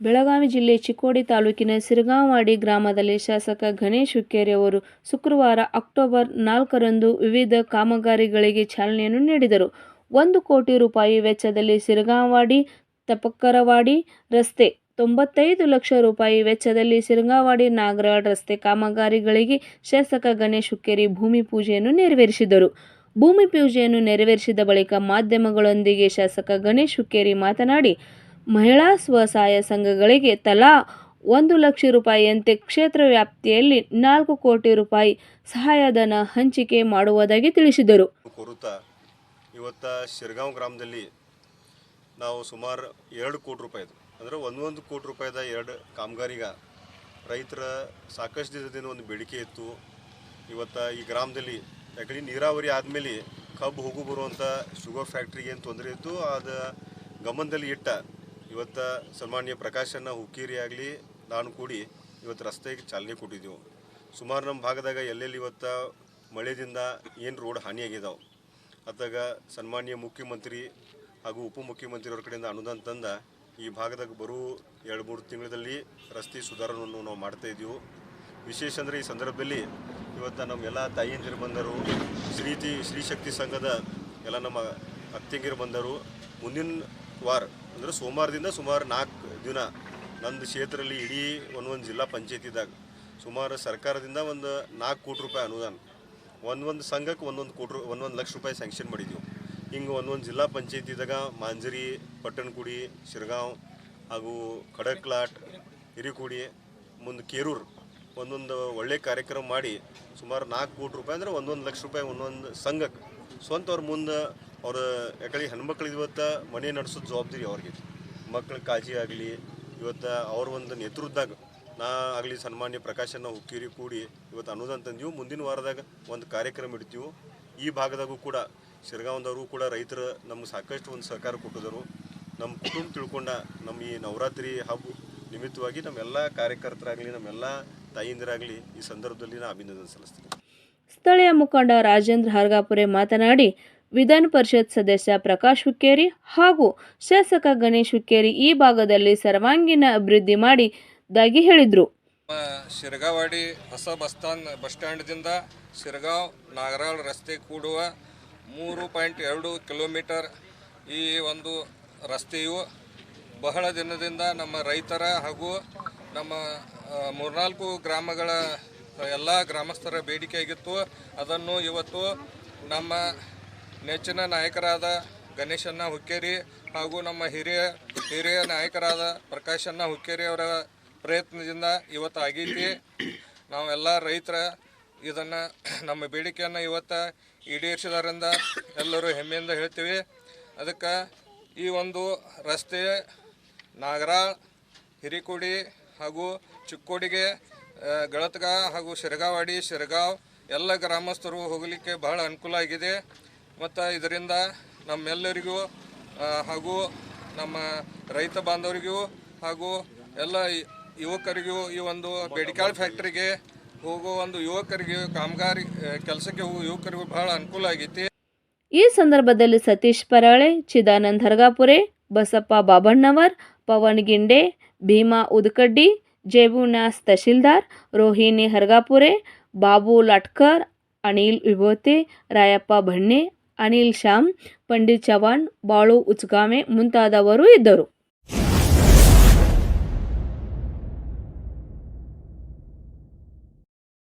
ಬೆಳಗಾವಿ ಜಿಲ್ಲೆ ಚಿಕ್ಕೋಡಿ ತಾಲೂಕಿನ ಸಿರಗಾಂವಾಡಿ ಗ್ರಾಮದಲ್ಲಿ ಶಾಸಕ ಗಣೇಶ್ ಹುಕ್ಕೇರಿ ಅವರು ಶುಕ್ರವಾರ ಅಕ್ಟೋಬರ್ ನಾಲ್ಕರಂದು ವಿವಿಧ ಕಾಮಗಾರಿಗಳಿಗೆ ಚಾಲನೆಯನ್ನು ನೀಡಿದರು. ಒಂದು ಕೋಟಿ ರೂಪಾಯಿ ವೆಚ್ಚದಲ್ಲಿ ಸಿರಗಾಂವಾಡಿ ತಪಕ್ಕರವಾಡಿ ರಸ್ತೆ, ತೊಂಬತ್ತೈದು ಲಕ್ಷ ರೂಪಾಯಿ ವೆಚ್ಚದಲ್ಲಿ ಸಿರಗಾಂವಾಡಿ ನಾಗರಾಡ್ ರಸ್ತೆ ಕಾಮಗಾರಿಗಳಿಗೆ ಶಾಸಕ ಗಣೇಶ್ ಹುಕ್ಕೇರಿ ಭೂಮಿ ಪೂಜೆಯನ್ನು ನೆರವೇರಿಸಿದರು. ಭೂಮಿ ಪೂಜೆಯನ್ನು ನೆರವೇರಿಸಿದ ಬಳಿಕ ಮಾಧ್ಯಮಗಳೊಂದಿಗೆ ಶಾಸಕ ಗಣೇಶ್ ಹುಕ್ಕೇರಿ ಮಾತನಾಡಿ, ಮಹಿಳಾ ಸ್ವಸಹಾಯ ಸಂಘಗಳಿಗೆ ತಲಾ ಒಂದು ಲಕ್ಷ ರೂಪಾಯಿಯಂತೆ ಕ್ಷೇತ್ರ ವ್ಯಾಪ್ತಿಯಲ್ಲಿ ನಾಲ್ಕು ಕೋಟಿ ರೂಪಾಯಿ ಸಹಾಯಧನ ಹಂಚಿಕೆ ಮಾಡುವುದಾಗಿ ತಿಳಿಸಿದರು. ಕುರುತ ಇವತ್ತ ಶಿರ್ಗಾಂವ್ ಗ್ರಾಮದಲ್ಲಿ ನಾವು ಸುಮಾರು ಎರಡು ಕೋಟಿ ರೂಪಾಯಿದು ಅಂದರೆ ಒಂದೊಂದು ಕೋಟಿ ರೂಪಾಯಿದ ಎರಡು ಕಾಮಗಾರಿಗ ರೈತರ ಸಾಕಷ್ಟು ದಿನದಿಂದ ಒಂದು ಬೇಡಿಕೆ ಇತ್ತು ಇವತ್ತು ಈ ಗ್ರಾಮದಲ್ಲಿ ಯಾಕಂದರೆ ನೀರಾವರಿ ಆದಮೇಲೆ ಕಬ್ಬು ಹೋಗು ಬರುವಂಥ ಶುಗರ್ ಫ್ಯಾಕ್ಟ್ರಿಗೆ ಏನು ತೊಂದರೆ ಇತ್ತು, ಅದು ಗಮನದಲ್ಲಿ ಇಟ್ಟ ಇವತ್ತು ಸನ್ಮಾನ್ಯ ಪ್ರಕಾಶನ ಹುಕ್ಕೇರಿ ಆಗಲಿ, ನಾನು ಕೂಡಿ ಇವತ್ತು ರಸ್ತೆಗೆ ಚಾಲನೆ ಕೊಟ್ಟಿದ್ದೆವು. ಸುಮಾರು ನಮ್ಮ ಭಾಗದಾಗ ಎಲ್ಲೆಲ್ಲಿ ಇವತ್ತು ಮಳೆದಿಂದ ಏನು ರೋಡ್ ಹಾನಿಯಾಗಿದ್ದಾವೆ ಅತ್ತಾಗ ಸನ್ಮಾನ್ಯ ಮುಖ್ಯಮಂತ್ರಿ ಹಾಗೂ ಉಪಮುಖ್ಯಮಂತ್ರಿಯವ್ರ ಕಡೆಯಿಂದ ಅನುದಾನ ತಂದ ಈ ಭಾಗದಾಗ ಬರೋ ಎರಡು ಮೂರು ತಿಂಗಳಲ್ಲಿ ರಸ್ತೆ ಸುಧಾರಣೆಯನ್ನು ನಾವು ಮಾಡ್ತಾ ಇದ್ದೀವಿ. ವಿಶೇಷ ಅಂದರೆ ಈ ಸಂದರ್ಭದಲ್ಲಿ ಇವತ್ತು ನಮ್ಮೆಲ್ಲ ತಾಯಿಯಂದಿರು ಬಂದರು, ಶ್ರೀತಿ ಶ್ರೀಶಕ್ತಿ ಸಂಘದ ಎಲ್ಲ ನಮ್ಮ ಅತ್ತಿಯಂಗಿರು ಬಂದರು. ಮುಂದಿನ ವಾರ, ಅಂದರೆ ಸೋಮವಾರದಿಂದ ಸುಮಾರು ನಾಲ್ಕು ದಿನ ನಂದು ಕ್ಷೇತ್ರದಲ್ಲಿ ಇಡೀ ಒಂದೊಂದು ಜಿಲ್ಲಾ ಪಂಚಾಯತಿದಾಗ ಸುಮಾರು ಸರ್ಕಾರದಿಂದ ಒಂದು ನಾಲ್ಕು ಕೋಟಿ ರೂಪಾಯಿ ಅನುದಾನ, ಒಂದೊಂದು ಸಂಘಕ್ಕೆ ಒಂದೊಂದು ಕೋಟಿ ರೂ- ಒಂದೊಂದು ಲಕ್ಷ ರೂಪಾಯಿ ಸ್ಯಾಂಕ್ಷನ್ ಮಾಡಿದ್ದೀವಿ ಹಿಂಗೆ ಒಂದೊಂದು ಜಿಲ್ಲಾ ಪಂಚಾಯತಿದಾಗ ಮಾಂಜರಿ, ಪಟ್ಟಣಕುಡಿ, ಶಿರಗಾಂವ್ ಹಾಗೂ ಖಡಕ್ಲಾಟ್, ಹಿರಿಕುಡಿ, ಮುಂದೆ ಕೇರೂರು ಒಂದೊಂದು ಒಳ್ಳೆ ಕಾರ್ಯಕ್ರಮ ಮಾಡಿ ಸುಮಾರು ನಾಲ್ಕು ಕೋಟಿ ರೂಪಾಯಿ ಅಂದರೆ ಒಂದೊಂದು ಲಕ್ಷ ರೂಪಾಯಿ ಒಂದೊಂದು ಸಂಘಕ್ಕೆ ಸ್ವಂತ ಅವ್ರ ಮುಂದೆ ಅವ್ರ, ಯಾಕಂದ್ರೆ ಹೆಣ್ಮಕ್ಳು ಇವತ್ತು ಮನೆ ನಡೆಸೋ ಜವಾಬ್ದಾರಿ ಅವ್ರಿಗೆ. ಮಕ್ಕಳ ಕಾಳಜಿ ಆಗಲಿ, ಇವತ್ತು ಅವ್ರ ಒಂದು ನೇತೃತ್ವದಾಗ ನಾ ಆಗಲಿ ಸನ್ಮಾನ್ಯ ಪ್ರಕಾಶನ ಹುಕ್ಕೇರಿ ಕೂಡಿ ಇವತ್ತು ಅನುದಾನ ತಂದೀವಿ. ಮುಂದಿನ ವಾರದಾಗ ಒಂದು ಕಾರ್ಯಕ್ರಮ ಇಡ್ತೀವಿ. ಈ ಭಾಗದಾಗೂ ಕೂಡ ಶಿರಗಾಂವದವರು ಕೂಡ ರೈತರು ನಮ್ಗೆ ಸಾಕಷ್ಟು ಒಂದು ಸಹಕಾರ ಕೊಟ್ಟಿದ್ರು ನಮ್ಮ ಕುಟುಂಬ ತಿಳ್ಕೊಂಡ ನಮ್ಮ ಈ ನವರಾತ್ರಿ ಹಬ್ಬ ನಿಮಿತ್ತವಾಗಿ ನಮ್ಮೆಲ್ಲ ಕಾರ್ಯಕರ್ತರಾಗಲಿ ನಮ್ಮೆಲ್ಲ ತಾಯಿಂದಿರಾಗಲಿ ಈ ಸಂದರ್ಭದಲ್ಲಿ ನಾ ಅಭಿನಂದನೆ ಸಲ್ಲಿಸ್ತೀನಿ. ಸ್ಥಳೀಯ ಮುಖಂಡ ರಾಜೇಂದ್ರ ಹರ್ಗಾಪುರೆ ಮಾತನಾಡಿ ವಿಧಾನ ಪರಿಷತ್ ಸದಸ್ಯ ಪ್ರಕಾಶ್ ಹುಕ್ಕೇರಿ ಹಾಗೂ ಶಾಸಕ ಗಣೇಶ್ ಹುಕ್ಕೇರಿ ಈ ಭಾಗದಲ್ಲಿ ಸರ್ವಾಂಗೀಣ ಅಭಿವೃದ್ಧಿ ಮಾಡಿದಾಗಿ ಹೇಳಿದರು. ಶಿರಗಾವಾಡಿ ಹೊಸ ಬಸ್ ಸ್ಟಾಂಡ್, ಬಸ್ ಸ್ಟ್ಯಾಂಡ್ದಿಂದ ಶಿರಗಾವ್ ನಾಗರಾಳ್ ರಸ್ತೆ ಕೂಡುವ ಮೂರು ಪಾಯಿಂಟ್ ಎರಡು ಕಿಲೋಮೀಟರ್ ಈ ಒಂದು ರಸ್ತೆಯು ಬಹಳ ದಿನದಿಂದ ನಮ್ಮ ರೈತರ ಹಾಗೂ ನಮ್ಮ ಮೂರ್ನಾಲ್ಕು ಗ್ರಾಮಗಳ ಎಲ್ಲ ಗ್ರಾಮಸ್ಥರ ಬೇಡಿಕೆಯಾಗಿತ್ತು ಅದನ್ನು ಇವತ್ತು ನಮ್ಮ ನೆಚ್ಚಿನ ನಾಯಕರಾದ ಗಣೇಶಣ್ಣ ಹುಕ್ಕೇರಿ ಹಾಗೂ ನಮ್ಮ ಹಿರಿಯ ಹಿರಿಯ ನಾಯಕರಾದ ಪ್ರಕಾಶಣ್ಣ ಹುಕ್ಕೇರಿ ಅವರ ಪ್ರಯತ್ನದಿಂದ ಇವತ್ತು ಆಗೈತಿ. ನಾವೆಲ್ಲ ರೈತರ ಇದನ್ನು, ನಮ್ಮ ಬೇಡಿಕೆಯನ್ನು ಇವತ್ತು ಈಡೇರಿಸಿದಾರಿಂದ ಎಲ್ಲರೂ ಹೆಮ್ಮೆಯಿಂದ ಹೇಳ್ತೀವಿ. ಅದಕ್ಕೆ ಈ ಒಂದು ರಸ್ತೆ ನಾಗರಾಳ್, ಹಿರಿಕೋಡಿ ಹಾಗೂ ಚಿಕ್ಕೋಡಿಗೆ ಗಳತ್ಗ ಹಾಗೂ ಶಿರಗಾವಾಡಿ, ಶಿರಗಾವ್ ಎಲ್ಲ ಗ್ರಾಮಸ್ಥರು ಹೋಗಲಿಕ್ಕೆ ಬಹಳ ಅನುಕೂಲ ಆಗಿದೆ. ಮತ್ತು ಇದರಿಂದ ನಮ್ಮೆಲ್ಲರಿಗೂ ಹಾಗೂ ನಮ್ಮ ರೈತ ಬಾಂಧವರಿಗೂ ಹಾಗೂ ಎಲ್ಲ ಯುವಕರಿಗೂ ಈ ಒಂದು ಬೇಡಿಕಾಳ್ ಫ್ಯಾಕ್ಟ್ರಿಗೆ ಹೋಗೋ ಒಂದು ಯುವಕರಿಗೆ ಕಾಮಗಾರಿ ಕೆಲಸಕ್ಕೆ ಹೋಗುವ ಯುವಕರಿಗೂ ಬಹಳ ಅನುಕೂಲ ಆಗೈತಿ. ಈ ಸಂದರ್ಭದಲ್ಲಿ ಸತೀಶ್ ಪರಾಳೆ, ಚಿದಾನಂದ್ ಹರ್ಗಾಪುರೆ, ಬಸಪ್ಪ ಬಾಬಣ್ಣವರ್, ಪವನ್ ಗಿಂಡೆ, ಭೀಮಾ ಉದ್ಕಡ್ಡಿ ಜೇಬುನಾಸ್ ತಹಶೀಲ್ದಾರ್, ರೋಹಿಣಿ ಹರ್ಗಾಪುರೆ, ಬಾಬು ಲಟ್ಕರ್, ಅನಿಲ್ ವಿಭೂತಿ, ರಾಯಪ್ಪ ಭಣ್ಣೆ ಅನಿಲ್ ಶ್ಯಾಮ್ ಪಂಡಿತ್ ಚವಾಣ್ ಬಾಳು ಉಚ್ಗಾಮೆ ಮುಂತಾದವರು ಇದ್ದರು.